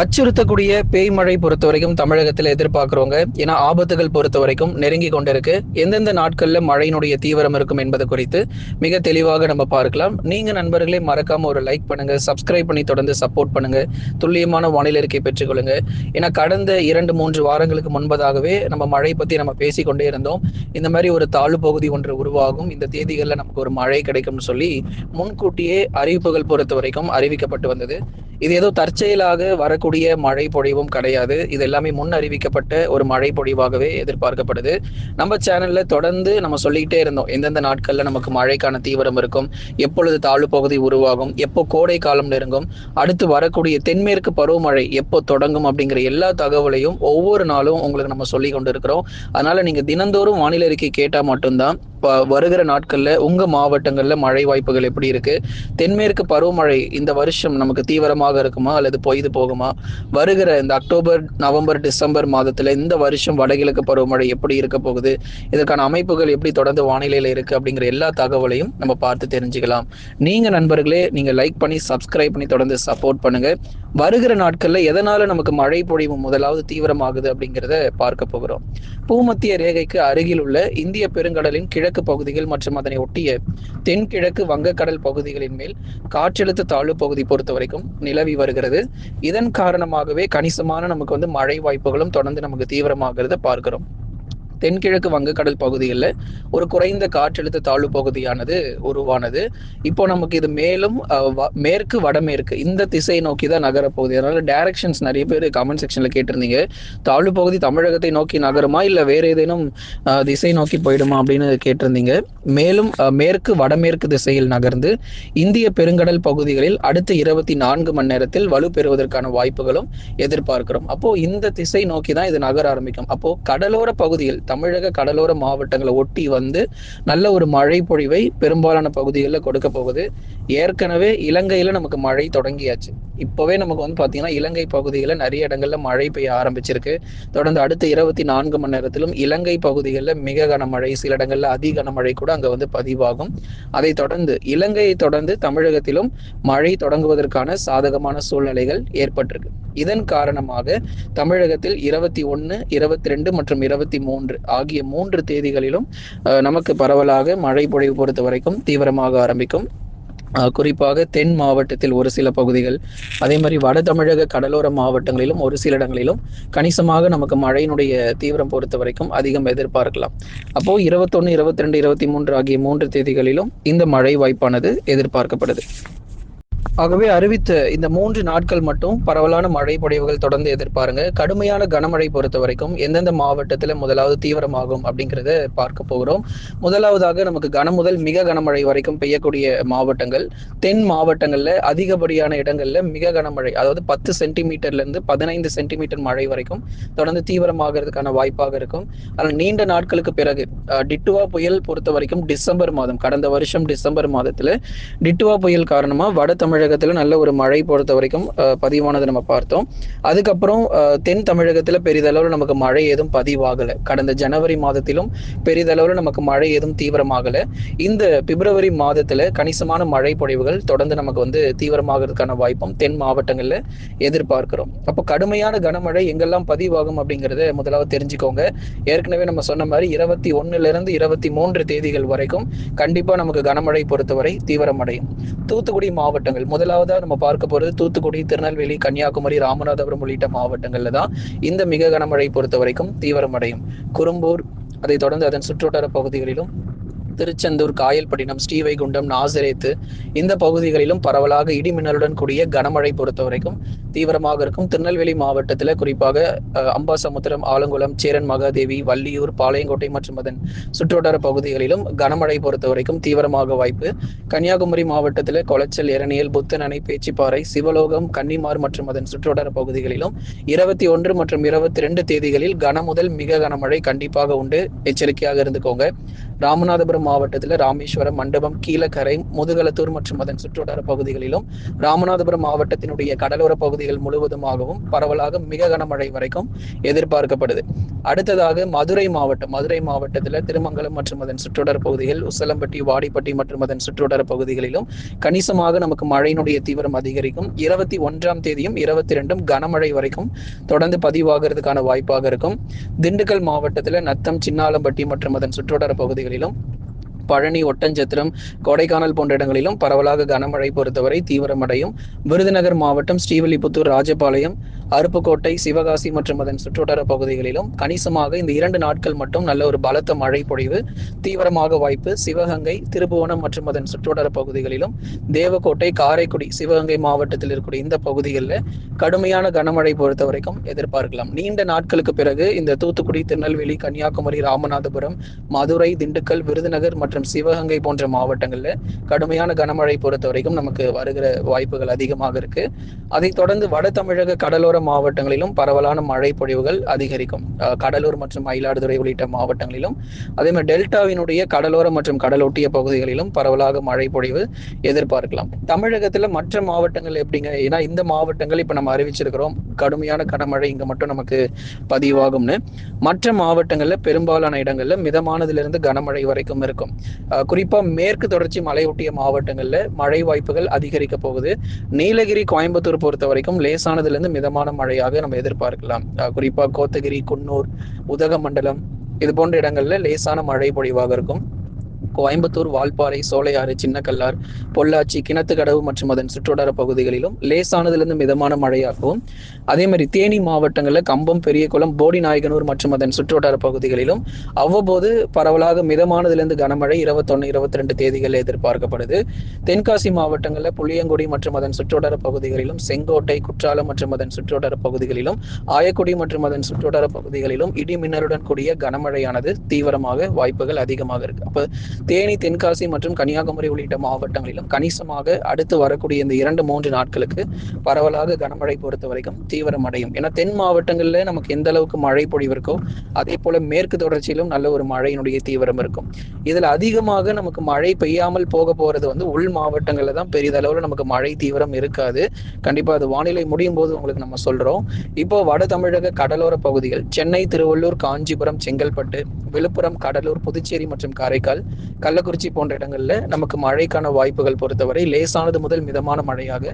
அச்சுறுத்தக்கூடிய பேய் மழை பொறுத்த வரைக்கும் தமிழகத்தில் எதிர்பார்க்கிறவங்க ஏன்னா ஆபத்துகள் பொறுத்த வரைக்கும் நெருங்கி கொண்டிருக்கு. எந்தெந்த நாட்கள்ல மழையினுடைய தீவிரம் இருக்கும் என்பது குறித்து மிக தெளிவாக நம்ம பார்க்கலாம். நீங்க நண்பர்களே மறக்காம ஒரு லைக் பண்ணுங்க சப்ஸ்கிரைப் பண்ணி தொடர்ந்து சப்போர்ட் பண்ணுங்க துல்லியமான வானிலை இருக்கை பெற்றுக்கொள்ளுங்க ஏன்னா கடந்த இரண்டு மூன்று வாரங்களுக்கு முன்பதாகவே நம்ம மழை பத்தி நம்ம பேசிக்கொண்டே இருந்தோம். இந்த மாதிரி ஒரு தாழ்வு பகுதி ஒன்று உருவாகும். இந்த தேதிகளில் நமக்கு ஒரு மழை கிடைக்கும்னு சொல்லி முன்கூட்டியே அறிவிப்புகள் பொறுத்த வரைக்கும் அறிவிக்கப்பட்டு வந்தது. இது ஏதோ தற்செயலாக வர வரக்கூடிய மழை பொழிவும் கிடையாது. இது எல்லாமே முன் அறிவிக்கப்பட்ட ஒரு மழை பொழிவாகவே எதிர்பார்க்கப்படுது. நம்ம சேனல்ல தொடர்ந்து நம்ம சொல்லிக்கிட்டே இருந்தோம். எந்தெந்த நாட்கள்ல நமக்கு மழைக்கான தீவிரம் இருக்கும்? எப்பொழுது தாழ்வு பகுதி உருவாகும்? எப்போ கோடை காலம் நெருங்கும்? அடுத்து வரக்கூடிய தென்மேற்கு பருவமழை எப்போ தொடங்கும்? அப்படிங்கிற எல்லா தகவலையும் ஒவ்வொரு நாளும் உங்களுக்கு நம்ம சொல்லி கொண்டு இருக்கிறோம் அதனால நீங்க தினந்தோறும் வானிலை அறிக்கை கேட்டா மட்டும்தான் வருகிற நாட்கள்ல உங்க மாவட்டங்கள்ல மழை வாய்ப்புகள் எப்படி இருக்கு? தென்மேற்கு பருவமழை இந்த வருஷம் நமக்கு தீவிரமாக இருக்குமா? அல்லது பொய்து போகுமா? வருகிற இந்த அக்டோபர் நவம்பர் டிசம்பர் மாதத்துல இந்த வருஷம் வடகிழக்கு பருவமழை எப்படி இருக்க போகுது? இதற்கான அமைப்புகள் எப்படி தொடர்ந்து வானிலையில இருக்கு? அப்படிங்கிற எல்லா தகவலையும் நம்ம பார்த்து தெரிஞ்சுக்கலாம். நீங்க நண்பர்களே நீங்க லைக் பண்ணி சப்ஸ்கிரைப் பண்ணி தொடர்ந்து சப்போர்ட் பண்ணுங்க. வருகிற நாட்கள்ல எதனால நமக்கு மழை பொழிவு முதலாவது தீவிரமாகுது அப்படிங்கிறத பார்க்க போகிறோம். பூமத்திய ரேகைக்கு அருகில் உள்ள இந்திய பெருங்கடலின் கிழக்கு பகுதிகள் மற்றும் அதனை ஒட்டிய தென்கிழக்கு வங்கக்கடல் பகுதிகளின் மேல் காற்றழுத்த தாழ்வு பகுதி பொறுத்த வரைக்கும் நிலவி வருகிறது. இதன் காரணமாகவே கணிசமான நமக்கு வந்து மழை வாய்ப்புகளும் தொடர்ந்து நமக்கு தீவிரமாகிறத பார்க்கிறோம். தென்கிழக்கு வங்கக்கடல் பகுதிகளில் ஒரு குறைந்த காற்றழுத்த தாழ்வு பகுதியானது உருவானது. இப்போ நமக்கு இது மேலும் மேற்கு வடமேற்கு இந்த திசை நோக்கி தான் நகரப்போகுது அதனால டைரக்ஷன்ஸ் நிறைய பேர் கமெண்ட் செக்ஷன்ல கேட்டிருந்தீங்க. தாழ்வு பகுதி தமிழகத்தை நோக்கி நகருமா இல்லை வேற ஏதேனும் திசை நோக்கி போயிடுமா அப்படின்னு கேட்டிருந்தீங்க. மேலும் மேற்கு வடமேற்கு திசையில் நகர்ந்து இந்திய பெருங்கடல் பகுதிகளில் அடுத்த இருபத்தி நான்கு மணி நேரத்தில் வலு பெறுவதற்கான வாய்ப்புகளும் எதிர்பார்க்கிறோம். அப்போ இந்த திசை நோக்கி தான் இது நகர ஆரம்பிக்கும். அப்போ கடலோர பகுதியில் தமிழக கடலோர மாவட்டங்களை ஒட்டி வந்து நல்ல ஒரு மழை பொழிவை பெரும்பாலான பகுதிகளில் கொடுக்க போகுது. ஏற்கனவே இலங்கையில நமக்கு மழை தொடங்கியாச்சு. இப்போவே நமக்கு வந்து பார்த்தீங்கன்னா இலங்கை பகுதிகளில் நிறைய இடங்களில் மழை பெய்ய ஆரம்பிச்சிருக்கு. தொடர்ந்து அடுத்த இருபத்தி நான்கு மணி நேரத்திலும் இலங்கை பகுதிகளில் மிக கனமழை சில இடங்களில் அதி கனமழை கூட அங்கே வந்து பதிவாகும். அதை தொடர்ந்து இலங்கையை தொடர்ந்து தமிழகத்திலும் மழை தொடங்குவதற்கான சாதகமான சூழ்நிலைகள் ஏற்பட்டிருக்கு. இதன் காரணமாக தமிழகத்தில் இருபத்தி ஒன்று இருபத்தி ரெண்டு மற்றும் இருபத்தி மூன்று ஆகிய மூன்று தேதிகளிலும் நமக்கு பரவலாக மழை பொழிவு பொறுத்த வரைக்கும் தீவிரமாக ஆரம்பிக்கும். குறிப்பாக தென் மாவட்டத்தில் ஒரு சில பகுதிகள் அதே மாதிரி வட தமிழக கடலோர மாவட்டங்களிலும் ஒரு சில இடங்களிலும் கணிசமாக நமக்கு மழையினுடைய தீவிரம் பொறுத்த வரைக்கும் அதிகம் எதிர்பார்க்கலாம். அப்போ இருபத்தொன்னு இருபத்தி ரெண்டு இருபத்தி மூன்று ஆகிய மூன்று தேதிகளிலும் இந்த மழை வாய்ப்பானது எதிர்பார்க்கப்படுது. ஆகவே அறிவித்த இந்த மூன்று நாட்கள் மட்டும் பரவலான மழை பொழிவுகள் தொடர்ந்து எதிர்பாருங்க. கடுமையான கனமழை பொறுத்த வரைக்கும் எந்தெந்த மாவட்டத்தில் முதலாவது தீவிரமாகும் அப்படிங்கிறத பார்க்க போகிறோம். முதலாவதாக நமக்கு கன முதல் மிக கனமழை வரைக்கும் பெய்யக்கூடிய மாவட்டங்கள். தென் மாவட்டங்கள்ல அதிகப்படியான இடங்கள்ல மிக கனமழை அதாவது பத்து சென்டிமீட்டர்ல இருந்து பதினைந்து சென்டிமீட்டர் மழை வரைக்கும் தொடர்ந்து தீவிரமாகிறதுக்கான வாய்ப்பாக இருக்கும். ஆனால் நீண்ட நாட்களுக்கு பிறகு டிட்டுவா புயல் பொறுத்த வரைக்கும் டிசம்பர் மாதம் கடந்த வருஷம் டிசம்பர் மாதத்துல டிட்டுவா புயல் காரணமா வட தமிழ் தமிழகத்தில் நல்ல ஒரு மழை பொறுத்த வரைக்கும் பதிவானதை நம்ம பார்த்தோம். அதுக்கப்புறம் தென் தமிழகத்தில் பெரிதளவில் நமக்கு மழை எதுவும் பதிவாகலை. கடந்த ஜனவரி மாதத்திலும் பெரிதளவில் நமக்கு மழை எதுவும் தீவிரமாகலை. இந்த பிப்ரவரி மாதத்துல கணிசமான மழை பொழிவுகள் தொடர்ந்து நமக்கு வந்து தீவிரமாகிறதுக்கான வாய்ப்பும் தென் மாவட்டங்களில் எதிர்பார்க்கிறோம். அப்போ கடுமையான கனமழை எங்கெல்லாம் பதிவாகும் அப்படிங்கிறத முதலாவது தெரிஞ்சுக்கோங்க. ஏற்கனவே நம்ம சொன்ன மாதிரி இருபத்தி ஒன்னுல இருந்து இருபத்தி மூன்று தேதிகள் வரைக்கும் கண்டிப்பாக நமக்கு கனமழை பொறுத்தவரை தீவிரமடையும். தூத்துக்குடி மாவட்டங்கள் முதலாவதா நம்ம பார்க்க போறது தூத்துக்குடி திருநெல்வேலி கன்னியாகுமரி ராமநாதபுரம் உள்ளிட்ட மாவட்டங்கள்ல தான் இந்த மிக கனமழை பொறுத்த வரைக்கும் தீவிரமடையும். குறும்பூர் அதை தொடர்ந்து அதன் சுற்றுவட்டார பகுதிகளிலும் திருச்செந்தூர் காயல்பட்டினம் ஸ்ரீவைகுண்டம் நாசிரேத்து இந்த பகுதிகளிலும் பரவலாக இடிமின்னலுடன் கூடிய கனமழை பொறுத்த வரைக்கும் தீவிரமாக இருக்கும். திருநெல்வேலி மாவட்டத்தில் குறிப்பாக அம்பாசமுத்திரம் ஆலங்குளம் சேரன் மகாதேவி வள்ளியூர் பாளையங்கோட்டை மற்றும் அதன் சுற்றுவட்டார பகுதிகளிலும் கனமழை பொறுத்த வரைக்கும் தீவிரமாக வாய்ப்பு. கன்னியாகுமரி மாவட்டத்தில் கொளச்சல் இரணியல் புத்தன் அணை பேச்சிப்பாறை சிவலோகம் கன்னிமார் மற்றும் அதன் சுற்றுவட்டார பகுதிகளிலும் இருபத்தி ஒன்று மற்றும் இருபத்தி ரெண்டு தேதிகளில் கன முதல் மிக கனமழை கண்டிப்பாக உண்டு. எச்சரிக்கையாக இருந்துக்கோங்க. ராமநாதபுரம் மாவட்டத்தில் ராமேஸ்வரம் மண்டபம் கீழக்கரை முதுகலத்தூர் மற்றும் அதன் சுற்றுவட்டார பகுதிகளிலும் ராமநாதபுரம் மாவட்டத்தினுடைய கடலோர பகுதிகள் முழுவதுமாகவும் பரவலாக மிக கனமழை வரைக்கும் எதிர்பார்க்கப்படுது. அடுத்ததாக மதுரை மாவட்டம். மதுரை மாவட்டத்தில் திருமங்கலம் மற்றும் அதன் சுற்றுவட்டார பகுதிகள் உசலம்பட்டி வாடிப்பட்டி மற்றும் அதன் சுற்றுவட்டார பகுதிகளிலும் கணிசமாக நமக்கு மழையினுடைய தீவிரம் அதிகரிக்கும். இருபத்தி ஒன்றாம் தேதியும் இருபத்தி ரெண்டும் கனமழை வரைக்கும் தொடர்ந்து பதிவாகிறதுக்கான வாய்ப்பாக இருக்கும். திண்டுக்கல் மாவட்டத்தில் நத்தம் சின்னாலம்பட்டி மற்றும் அதன் சுற்றுவட்டார பகுதிகளிலும் பழனி ஒட்டஞ்சத்திரம் கொடைக்கானல் போன்ற இடங்களிலும் பரவலாக கனமழை பொறுத்தவரை தீவிரமடையும். விருதுநகர் மாவட்டம் ஸ்ரீவில்லிபுத்தூர் ராஜபாளையம் அருப்புக்கோட்டை சிவகாசி மற்றும் அதன் சுற்றுவட்டார பகுதிகளிலும் கணிசமாக இந்த இரண்டு நாட்கள் மட்டும் நல்ல ஒரு பலத்த மழை பொழிவு தீவிரமாக வாய்ப்பு சிவகங்கை திருபுவனம் மற்றும் அதன் சுற்றுவட்டார பகுதிகளிலும். தேவக்கோட்டை காரைக்குடி சிவகங்கை மாவட்டத்தில் இருக்கக்கூடிய இந்த பகுதிகளில் கடுமையான கனமழை பொறுத்த வரைக்கும் எதிர்பார்க்கலாம். நீண்ட நாட்களுக்கு பிறகு இந்த தூத்துக்குடி திருநெல்வேலி கன்னியாகுமரி ராமநாதபுரம் மதுரை திண்டுக்கல் விருதுநகர் மற்றும் சிவகங்கை போன்ற மாவட்டங்களில் கடுமையான கனமழை பொறுத்த வரைக்கும் நமக்கு வருகிற வாய்ப்புகள் அதிகமாக இருக்கு. அதைத் தொடர்ந்து வட தமிழக கடலோர மாவட்டங்களிலும் பரவலான மழை பொழிவுகள் அதிகரிக்கும் கடலூர் மற்றும் மயிலாடுதுறை உள்ளிட்ட மாவட்டங்களிலும் அதே மாதிரி டெல்டாவினுடைய கடலோர மற்றும் கடலொட்டிய பகுதிகளிலும் பரவலாக மழை பொழிவு எதிர்பார்க்கலாம். தமிழகத்துல மற்ற மாவட்டங்கள் எப்படிங்க? ஏன்னா இந்த மாவட்டங்கள் இப்ப நம்ம அறிவிச்சிருக்கிறோம். கடுமையான கனமழை இங்க மட்டும் நமக்கு பதிவாகும்னு. மற்ற மாவட்டங்கள்ல பெரும்பாலான இடங்கள்ல மிதமானதிலிருந்து கனமழை வரைக்கும் இருக்கும். குறிப்பா மேற்கு தொடர்ச்சி மலையொட்டிய மாவட்டங்கள்ல மழை வாய்ப்புகள் அதிகரிக்க போகுது. நீலகிரி கோயம்புத்தூர் பொறுத்த வரைக்கும் லேசானதுல இருந்து மிதமான மழையாக நம்ம எதிர்பார்க்கலாம். குறிப்பா கோத்தகிரி குன்னூர் உதகமண்டலம் இது போன்ற இடங்கள்ல லேசான மழை பொழிவாக இருக்கும். கோயம்புத்தூர் வால்பாறை சோலையாறு சின்னக்கல்லார் பொள்ளாச்சி கிணத்துக்கடவு மற்றும் அதன் சுற்றுவட்டார பகுதிகளிலும் லேசானதிலிருந்து மிதமான மழையாகவும் அதே மாதிரி தேனி மாவட்டங்களில் கம்பம் பெரியகுளம் போடி நாயகனூர் மற்றும் அதன் சுற்றுவட்டார பகுதிகளிலும் அவ்வப்போது பரவலாக மிதமானதிலிருந்து கனமழை இருபத்தொன்னு இருபத்தி ரெண்டு தேதிகளில் எதிர்பார்க்கப்படுது. தென்காசி மாவட்டங்களில் புளியங்குடி மற்றும் அதன் சுற்றுவட்டார பகுதிகளிலும் செங்கோட்டை குற்றாலம் மற்றும் அதன் சுற்றுவட்டார பகுதிகளிலும் ஆயக்குடி மற்றும் அதன் சுற்றுவட்டார பகுதிகளிலும் இடி மின்னலுடன் கூடிய கனமழையானது தீவிரமாக வாய்ப்புகள் அதிகமாக இருக்கு. அப்போ தேனி தென்காசி மற்றும் கன்னியாகுமரி உள்ளிட்ட மாவட்டங்களிலும் கணிசமாக அடுத்து வரக்கூடிய இந்த இரண்டு மூன்று நாட்களுக்கு பரவலாக கனமழை பொறுத்த வரைக்கும் தீவிரமடையும் ஏன்னா தென் மாவட்டங்களில் நமக்கு எந்த அளவுக்கு மழை பொழிவு இருக்கோ அதே போல மேற்கு தொடர்ச்சியிலும் நல்ல ஒரு மழையினுடைய தீவிரம் இருக்கும். இதுல அதிகமாக நமக்கு மழை பெய்யாமல் போக போறது வந்து உள் மாவட்டங்கள்ல தான் பெரிதளவில் நமக்கு மழை தீவிரம் இருக்காது. கண்டிப்பா அது வானிலை முடியும் போது உங்களுக்கு நம்ம சொல்றோம். இப்போ வட தமிழக கடலோர பகுதிகள் சென்னை திருவள்ளூர் காஞ்சிபுரம் செங்கல்பட்டு விழுப்புரம் கடலூர் புதுச்சேரி மற்றும் காரைக்கால் கள்ளக்குறிச்சி போன்ற இடங்கள்ல நமக்கு மழைக்கான வாய்ப்புகள் பொறுத்தவரை லேசானது முதல் மிதமான மழையாக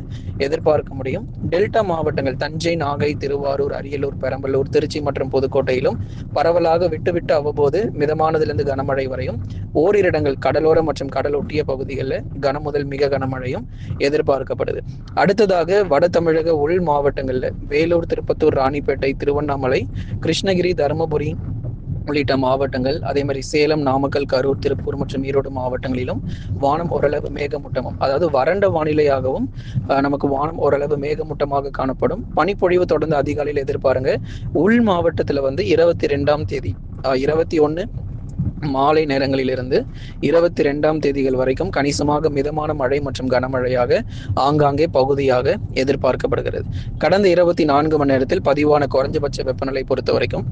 எதிர்பார்க்க முடியும். டெல்டா மாவட்டங்கள் தஞ்சை நாகை திருவாரூர் அரியலூர் பெரம்பலூர் திருச்சி மற்றும் புதுக்கோட்டையிலும் பரவலாக விட்டுவிட்டு அவ்வப்போது மிதமானதிலிருந்து கனமழை வரையும். ஓரிரு இடங்கள் கடலோர மற்றும் கடலொட்டிய பகுதிகளில் கனமுதல் மிக கனமழையும் எதிர்பார்க்கப்படுது. அடுத்ததாக வட தமிழக உள் மாவட்டங்கள்ல வேலூர் திருப்பத்தூர் ராணிப்பேட்டை திருவண்ணாமலை கிருஷ்ணகிரி தருமபுரி உள்ளிட்ட மாவட்டங்கள் அதே மாதிரி சேலம் நாமக்கல் கரூர் திருப்பூர் மற்றும் ஈரோடு மாவட்டங்களிலும் வானம் ஓரளவு மேகமூட்டமும் அதாவது வறண்ட வானிலையாகவும் நமக்கு வானம் ஓரளவு மேகமூட்டமாக காணப்படும். பனிப்பொழிவு தொடர்ந்து அதிகாலையில் எதிர்பாருங்க. உள் மாவட்டத்தில் வந்து இருபத்தி ரெண்டாம் தேதி இருபத்தி ஒன்று மாலை நேரங்களிலிருந்து இருபத்தி ரெண்டாம் தேதிகள் வரைக்கும் கணிசமாக மிதமான மழை மற்றும் கனமழையாக ஆங்காங்கே பகுதியாக எதிர்பார்க்கப்படுகிறது. கடந்த இருபத்தி நான்கு மணி நேரத்தில் பதிவான குறைஞ்சபட்ச வெப்பநிலை பொறுத்த வரைக்கும்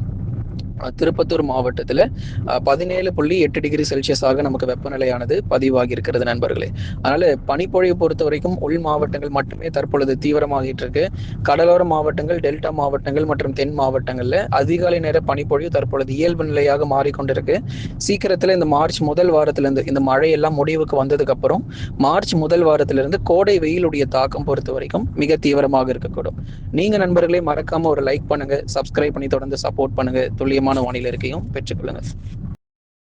திருப்பத்தூர் மாவட்டத்தில் பதினேழு புள்ளி எட்டு டிகிரி செல்சியஸாக நமக்கு வெப்பநிலையானது பதிவாகி இருக்கிறது நண்பர்களே. அதனால பனிப்பொழிவு பொறுத்த வரைக்கும் உள் மாவட்டங்கள் மட்டுமே தற்பொழுது தீவிரமாகிட்டு இருக்கு. கடலோர மாவட்டங்கள் டெல்டா மாவட்டங்கள் மற்றும் தென் மாவட்டங்களில் அதிகாலை நேர பனிப்பொழிவு தற்பொழுது இயல்பு நிலையாக மாறிக்கொண்டிருக்கு. சீக்கிரத்தில் இந்த மார்ச் முதல் வாரத்திலிருந்து இந்த மழையெல்லாம் முடிவுக்கு வந்ததுக்கு அப்புறம் மார்ச் முதல் வாரத்திலிருந்து கோடை வெயிலுடைய தாக்கம் பொறுத்த வரைக்கும் மிக தீவிரமாக இருக்கக்கூடும். நீங்க நண்பர்களே மறக்காம ஒரு லைக் பண்ணுங்க சப்ஸ்கிரைப் பண்ணி தொடர்ந்து சப்போர்ட் பண்ணுங்க. துல்லியமான வானிலை இருக்கையும் பெற்றுக்கொள்ளுங்கள்.